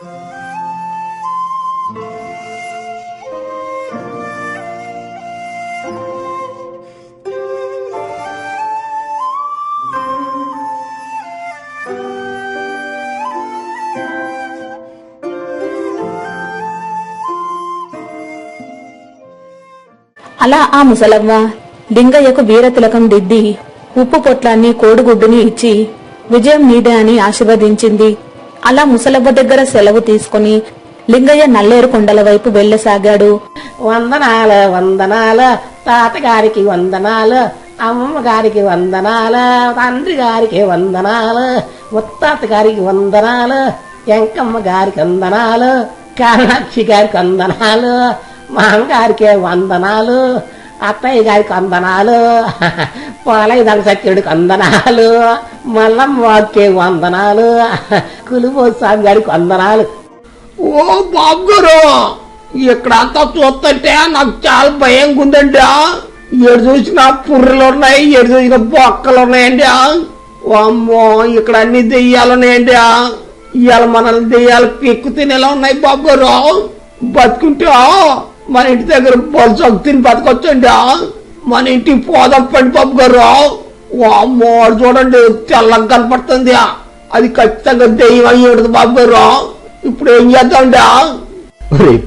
అలా ఆ ముసలవ్వ లింగయ్యకు వీరతిలకం దిద్ది ఉప్పు పొట్లాన్ని కోడిగుడ్డుని ఇచ్చి విజయం నీదే అని ఆశీర్వదించింది. అలా ముసలవ్వ దగ్గర సెలవు తీసుకుని లింగయ్య నల్లేరు కొండల వైపు వెళ్ళసాగాడు. వందనాలు వందనాలు తాతగారికి వందనాలు అమ్మమ్మ గారికి వందనాలు తండ్రి గారికి వందనాలు ముత్తాత గారికి వందనాలు వెంకమ్మ గారికి వందనాలు కామాక్షి గారికి వందనాలు మామగారికి వందనాలు అత్తయ్య గారికి వందనాలు పోలయ్య దాని సత్యుడికి వందనాలు మల్లం వాకే వందనాలు. కులుబో స్వామి గారికి వందనాలు ఓ బాబు గారు ఇక్కడ అంతా చూస్తుంటే నాకు చాలా భయంగా ఉందండి ఎడు చూసిన పుర్రెలు ఉన్నాయి ఎడు చూసిన బొక్కలు ఉన్నాయండి. అమ్మో ఇక్కడ అన్ని దెయ్యాలు ఉన్నాయండి. ఇవాళ మనల్ని దెయ్యాలు పెక్కు తినేలా ఉన్నాయి బాబు గారు బతుకుంటే మన ఇంటి దగ్గర బొలసొక తిని బతకొచ్చండి. మన ఇంటికి పోదాం పండి బాబు గారు అమ్మో వాడు చూడండి తెల్లం కనపడుతుంది. అది ఖచ్చితంగా దెయ్యం అయ్యి ఉంటుంది బాబు ఇప్పుడు ఏం చేద్దాండా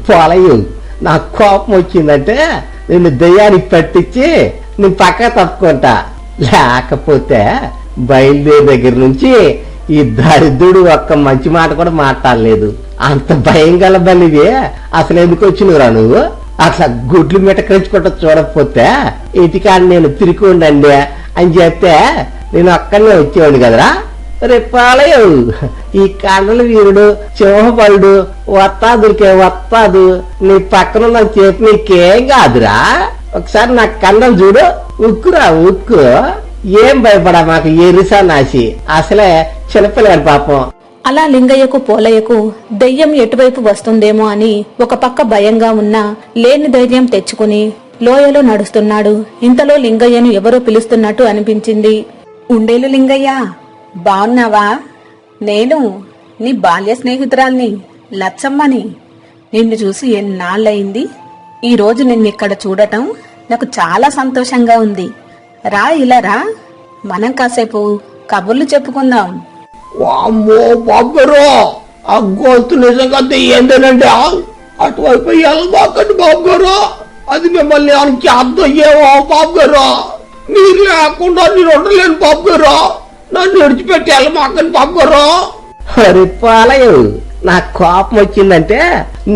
పాలయ్యు నాకు నా కోపం వచ్చిందంటే నిన్ను దెయ్యానికి పట్టించి నేను పక్క తప్పుకుంటా. లేకపోతే బయలుదేరి దగ్గర నుంచి ఈ దరిద్రుడు ఒక్క మంచి మాట కూడా మాట్లాడలేదు. అంత భయం గల బలివి అసలు ఎందుకు వచ్చినవురా నువ్వు? అట్లా గుడ్లు మిటకరించుకుంటా చూడకపోతే ఇంటికాడ నేను తిరిగి ఉండండి. అని చెప్తే నేను అక్కడనే వచ్చేవాడు కదరా? రేపాలయం ఈ కండల వీరుడు సింహబలుడు వత్తాదురికే వత్తాదు. నీ పక్కన చెప్పి చేతి నీకేం కాదురా? ఒకసారి నా కండలు చూడు. ఉక్కురా ఉక్కు. ఏం భయపడా మాకు ఎరుసా నాసి? అసలే చిన్నపిల్లాడు పాపం. అలా లింగయ్యకు పోలయ్యకు దెయ్యం ఎటువైపు వస్తుందేమో అని ఒక పక్క భయంగా ఉన్నా లేని ధైర్యం తెచ్చుకుని లోయలో నడుస్తున్నాడు. ఇంతలో లింగయ్యను ఎవరో పిలుస్తున్నట్టు అనిపించింది. ఉండేలు లింగయ్య బాగున్నావా నేను నీ బాల్య స్నేహితురాల్ని లచ్చమ్మని. నిన్ను చూసి ఎన్నాళ్ళయింది? ఈరోజు రోజు నిన్ను ఇక్కడ చూడటం నాకు చాలా సంతోషంగా ఉంది. రా ఇలా రా. మనం కాసేపు కబుర్లు చెప్పుకుందాం. వామ్మో బాబు ఆ గొంతు నిజంగా అటువైపు వెళ్ళబాకండి అది మిమ్మల్ని ఆయనకి అర్థం అయ్యేవో బాబు గారు? మీరు లేకుండా నేను ఉండలేను బాబు గారు. నన్ను విడిచిపెట్టి వెళ్ళమాకని బాబు గారు. అరే పాలయ్య నా కోపం వచ్చిందంటే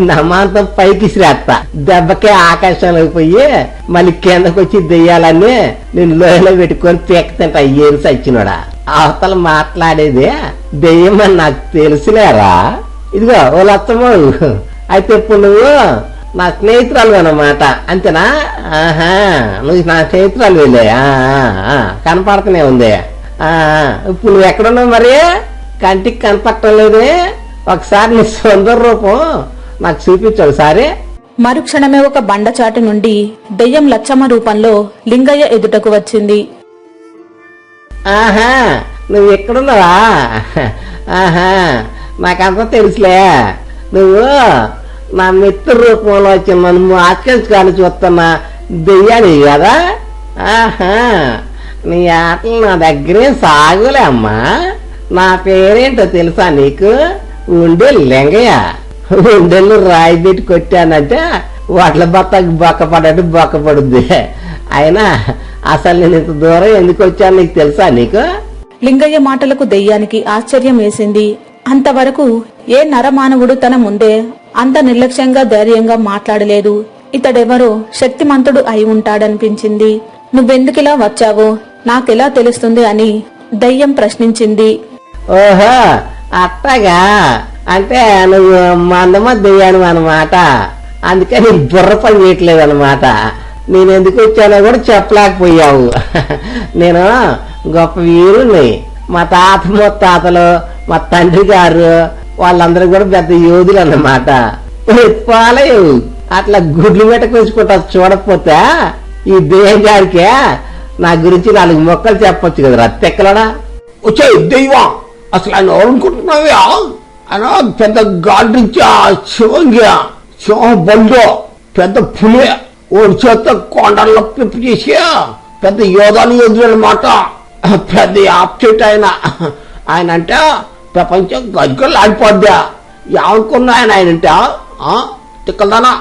నమాంతం పైకి శ్రేస్తా దెబ్బకే ఆకాశంలోకి పోయి మళ్ళీ కిందకు వచ్చి దెయ్యాలని నేను లోయలో పెట్టుకొని పీక తింటా ఏరు సచ్చినోడా. అవతల మాట్లాడేది దెయ్యం అని నాకు తెలుసులేరా. ఇదిగో ఓ లత్తమ్మ అయితే ఇప్పుడు నువ్వు నా స్నేహితురాలు అన్నమాట అంతేనా? ఆహా నువ్వు నా స్నేహితురాలు వెళ్ళే. కనపడుతూనే ఉంది. ఇప్పుడు నువ్వు ఎక్కడున్నావు మరి? కంటికి కనపడటం లేదే. ఒకసారి నీ సుందర రూపం నాకు చూపించు ఒకసారి. మరుక్షణమే ఒక బండచాటు నుండి దెయ్యం లచ్చమ్మ రూపంలో లింగయ్య ఎదుటకు వచ్చింది. ఆహా నువ్వు ఎక్కడున్నావా? ఆహా నాకంతా తెలుసులే. నువ్వు నా మిత్ర రూపంలో వచ్చిన నువ్వు ఆచరించుకొని చూస్తున్నా దెయ్యాని కదా? ఆహా. నీ ఆటలు నా దగ్గరే సాగులే అమ్మా. నా పేరేంటో తెలుసా నీకు? ఉండే లింగయ్య. ఉండెళ్ళు రాయి పెట్టి కొట్టానంటే వాట్ల బత్తకు బొక్క పడట్టు బొక్క పడుద్ది. అయినా అసలు నేను ఇంత దూరం ఎందుకు వచ్చాను నీకు తెలుసా నీకు? లింగయ్య మాటలకు దెయ్యానికి ఆశ్చర్యం వేసింది. అంతవరకు ఏ నరమానవుడు తన ముందే అంత నిర్లక్ష్యంగా ధైర్యంగా మాట్లాడలేదు. ఇతడెవరో శక్తిమంతుడు అయి ఉంటాడనిపించింది. నువ్వెందుకిలా వచ్చావో? నాకెలా తెలుస్తుంది? అని దయ్యం ప్రశ్నించింది. ఓహో అట్టగా అంటే నువ్వు మందమ దెయ్యాను అనమాట అందుకని నీ బుర్ర పని చేయట్లేదు అనమాట నేను ఎందుకు వచ్చానో కూడా చెప్పలేకపోయావు. నేను గొప్ప వీరుణ్ణి. మా తాత ముత్తాతలు మా తండ్రి గారు వాళ్ళందరూ కూడా పెద్ద యోధులు అన్నమాట. పాలయం అట్లా గుడ్లు పెట్టుకొచ్చుకుంటా చూడకపోతే ఈ దేహం గారికే నా గురించి నాలుగు మొక్కలు చెప్పొచ్చు కదా రత్తెక్కలడా వచ్చే దైవం అసలు ఆయన ఎవరు ఆయన పెద్ద గాడ్రించా శివంగి శివం బండు పెద్ద పులి ఓడి చేత కొండల్లో పిప్పు చేసి పెద్ద యోధాలు యోధులు అనమాట పెద్ద ఆప్చేట్ ఆయన. ఆయన అంటే ప్రపంచం గజగలు ఆడిపోద్దా ఏమనుకున్నా ఆయన అంటే తిక్కలదానా?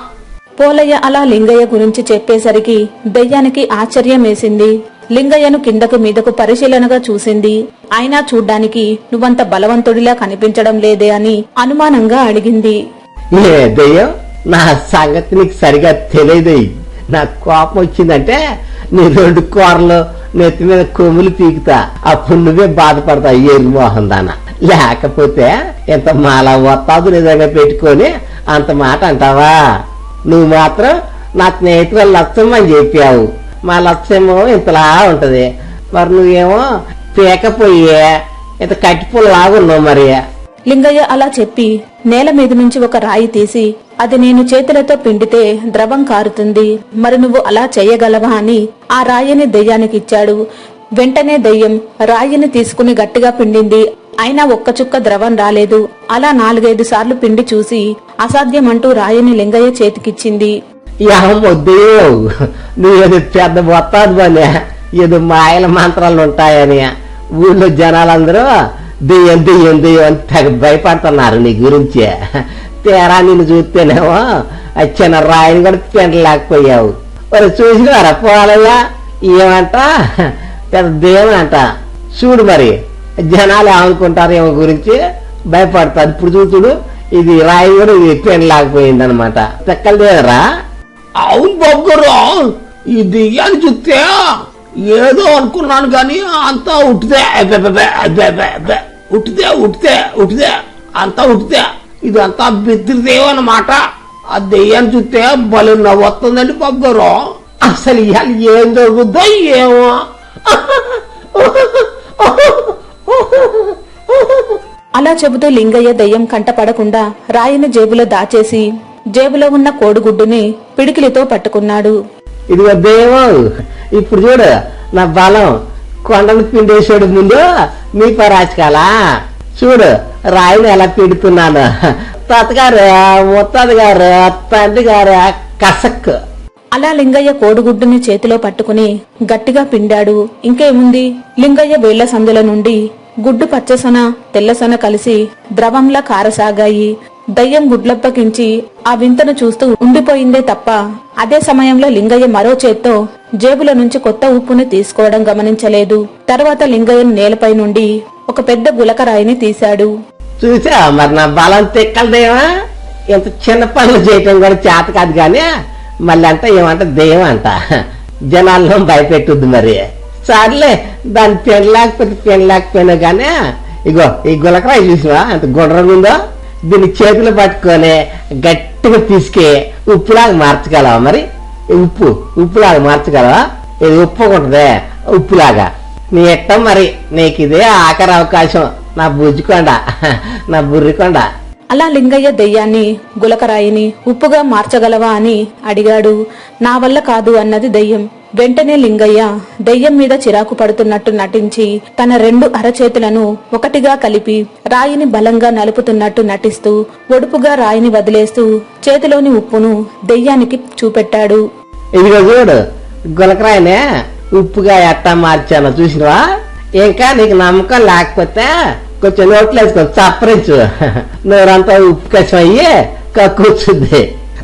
పోలయ్య అలా లింగయ్య గురించి చెప్పేసరికి దెయ్యానికి ఆశ్చర్యం వేసింది లింగయ్యను కిందకు మీదకు పరిశీలనగా చూసింది. అయినా చూడ్డానికి నువ్వంత బలవంతుడిలా కనిపించడం లేదే అని అనుమానంగా అడిగింది. నా సంగతి నీకు సరిగా తెలియదు. నాకు కోపం వచ్చిందంటే నీ రెండు కూరలు నెత్తి మీద కొమ్ములు పీకుతా. అప్పుడు నువ్వే బాధపడతా ఎరు మోహన్ దాన. లేకపోతే ఇంత మాల వత్తాదు నిజంగా పెట్టుకొని అంత మాట అంటావా? నువ్వు మాత్రం నా స్నేహితులు లక్ష్యమని చెప్పావు. మా లక్ష్యమో ఇంతలా ఉంటది. మరి నువ్వేమో పీకపోయే ఇంత కట్టిపూలు లాగున్నావు మరి. లింగయ్య అలా చెప్పి నేల మీద నుంచి ఒక రాయి తీసి అది నేను చేతులతో పిండితే ద్రవం కారుతుంది. మరి నువ్వు అలా చేయగలవా అని ఆ రాయిని దెయ్యానికి ఇచ్చాడు వెంటనే దెయ్యం రాయిని తీసుకుని గట్టిగా పిండింది. అయినా ఒక్క చుక్క ద్రవం రాలేదు. అలా నాలుగైదు సార్లు పిండి చూసి అసాధ్యమంటూ రాయిని లింగయ్య చేతికిచ్చింది. ఏమొద్దు నువ్వేదో పెద్ద మొత్తాది ఏదో మాయల మంత్రాలు ఉంటాయని ఊళ్ళో జనాలందరూ దెయ్యం దెయ్యం దెయ్యం అని తెగ భయపడుతున్నారు నీ గురించి. తేరా నిన్ను చూస్తేనేమో ఆ చిన్న రాయిని కూడా పెండలేకపోయావు మరి చూసినారా పోవాలయ్యా ఏమంట? పెద్ద దెయ్యం అంట. చూడు మరి జనాలు ఏమనుకుంటారు ఏమో గురించి భయపడతారు. ఇప్పుడు చూతుడు ఇది రాయి కూడా ఇది పెండలేకపోయింది అనమాట తెక్కలు అవును బాబు గారు ఈ దెయ్యాన్ని చూస్తే ఏదో అనుకున్నాను కానీ అంతా ఉట్టిదే ఉట్టిదే ఉట్టిదే ఉట్టిదే అంతా ఉట్టిదే ఇదంతా బిద్దిరిదేవు అన్నమాట. ఆ దెయ్యాన్ని చూస్తే బలు నవ్వుతుందండి బాబు గారు. అసలు ఇవాళ ఏం జరుగుద్దో ఏమో. అలా చెబుతూ లింగయ్య దెయ్యం కంటపడకుండా రాయిని జేబులో దాచేసి జేబులో ఉన్న కోడిగుడ్డుని పిడికిలితో పట్టుకున్నాడు. ఇదిగో దేవం ఇప్పుడు చూడు నా బలం కొండను పిండేసాడు ముందు మీ పరాచకాలా. చూడు రాయిని ఎలా పిండుతున్నాను. తాతగారు ముత్తాది గారు తండ్రి గారు కసక్. అలా లింగయ్య కోడిగుడ్డుని చేతిలో పట్టుకుని గట్టిగా పిండాడు. ఇంకేముంది? లింగయ్య వేళ్ళ సందుల నుండి గుడ్డు పచ్చసన తెల్లసొన కలిసి ద్రవంలా కారసాగాయి. దయ్యం గుడ్లప్పకించి ఆ వింతను చూస్తూ ఉండిపోయిందే తప్ప అదే సమయంలో లింగయ్య మరో చేత్తో జేబుల నుంచి కొత్త ఉప్పుని తీసుకోవడం గమనించలేదు. తర్వాత లింగయ్యను నేలపై నుండి ఒక పెద్ద గులకరాయిని తీశాడు. చూసా మరి నా బలం తిక్కలదేమా ఇంత చిన్న పనులు చేయటం కూడా చేత కాదు కానీ మళ్ళీ అంట ఏమంట దెయ్యం అంట. జనాల్లో భయపెట్టుద్ది మరి. సర్లే దాన్ని పెనలేకపోతే పెనలేకపోయినా కానీ ఇగో ఈ గులకరాయి చూసివా అంత గుండ్రంగా ఉందో? దీన్ని చేతిలో పట్టుకొని గట్టిగా తీసుకే ఉప్పులాగా మార్చగలవా మరి? ఉప్పు ఉప్పులాగా మార్చగలవా? ఇది ఉప్పు ఉంటదే ఉప్పులాగా. నీ ఇట్టం మరి నీకు ఇదే ఆఖరి అవకాశం. నా బుజ్జికొండ నా బుర్రికొండ అలా లింగయ్య దెయ్యాన్ని గులకరాయిని ఉప్పుగా మార్చగలవా అని అడిగాడు. నా వల్ల కాదు అన్నది దెయ్యం. వెంటనే లింగయ్య దెయ్యం మీద చిరాకు పడుతున్నట్టు నటించి తన రెండు అరచేతులను ఒకటిగా కలిపి రాయిని బలంగా నలుపుతున్నట్టు నటిస్తూ ఒడుపుగా రాయిని వదిలేస్తూ చేతిలోని ఉప్పును దెయ్యానికి చూపెట్టాడు. ఇదిగో చూడు గులకరాయనే ఉప్పుగా ఎట్టా మార్చాను చూసినవా? ఇంకా నీకు నమ్మకం లేకపోతే కొంచెం నోట్లు వేసుకొని చప్పరించు. నోరంతా ఉప్పు కష్టం అయ్యి కక్కుచ్చుద్ది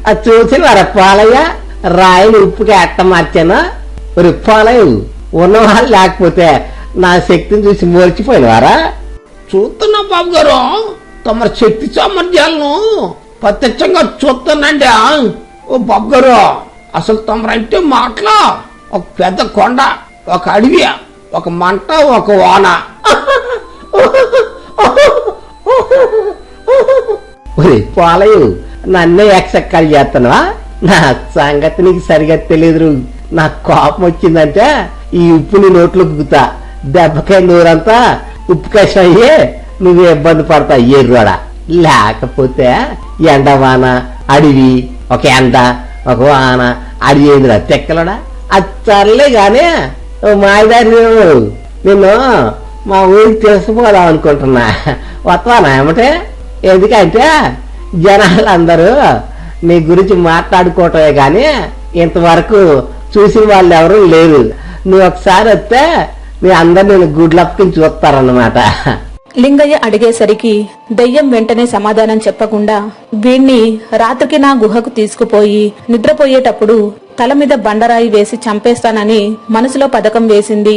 అది చూసి మరి పాలయ్య రాయిని ఉప్పుగా ఎట్ట మార్చాను? మరి పాలయ్య ఉన్నవాళ్ళు లేకపోతే నా శక్తిని చూసి మోర్చిపోయినవారా? చూస్తున్నా బాబు గారు తమ శక్తి సామర్థ్యాలను ప్రత్యక్షంగా చూస్తానండి ఓ బాబు గారు అసలు తమరంటే మాటలా ఒక పెద్ద కొండ ఒక అడవి ఒక మంట ఒక వాన. పాలయ్య నన్నే ఎక్సెక్కాలు చేస్తున్నావా? నా సంగతి నీకు సరిగా తెలియదు నాకు కోపం వచ్చిందంటే ఈ ఉప్పుని నోట్లో కుక్కుతా దెబ్బకాయ నూరంతా ఉప్పు కషం అయ్యి నువ్వు ఇబ్బంది పడతా ఎర్రోడా. లేకపోతే ఎండ వాన అడవి ఒక ఎండ ఒక వాన అడవి ఏందిరా తెక్కలడా? అది సర్లే కానీ మాయదారి నువ్వు. నిన్ను మా ఊరికి తెలిసిపోదాం అనుకుంటున్నా. వస్తానా ఏమంటే? ఎందుకంటే జనాలందరూ నీ గురించి మాట్లాడుకోవటమే కానీ ఇంతవరకు చూసిన వాళ్ళు ఎవరు లేరు. నువ్వు ఒకసారి వస్తే మీ అందరు నేను గుడ్లప్పకి చూస్తారన్నమాట. లింగయ్య అడిగేసరికి దెయ్యం వెంటనే సమాధానం చెప్పకుండా వీణ్ణి రాత్రికి నా గుహకు తీసుకుపోయి నిద్రపోయేటప్పుడు తల మీద బండరాయి వేసి చంపేస్తానని మనసులో పథకం వేసింది.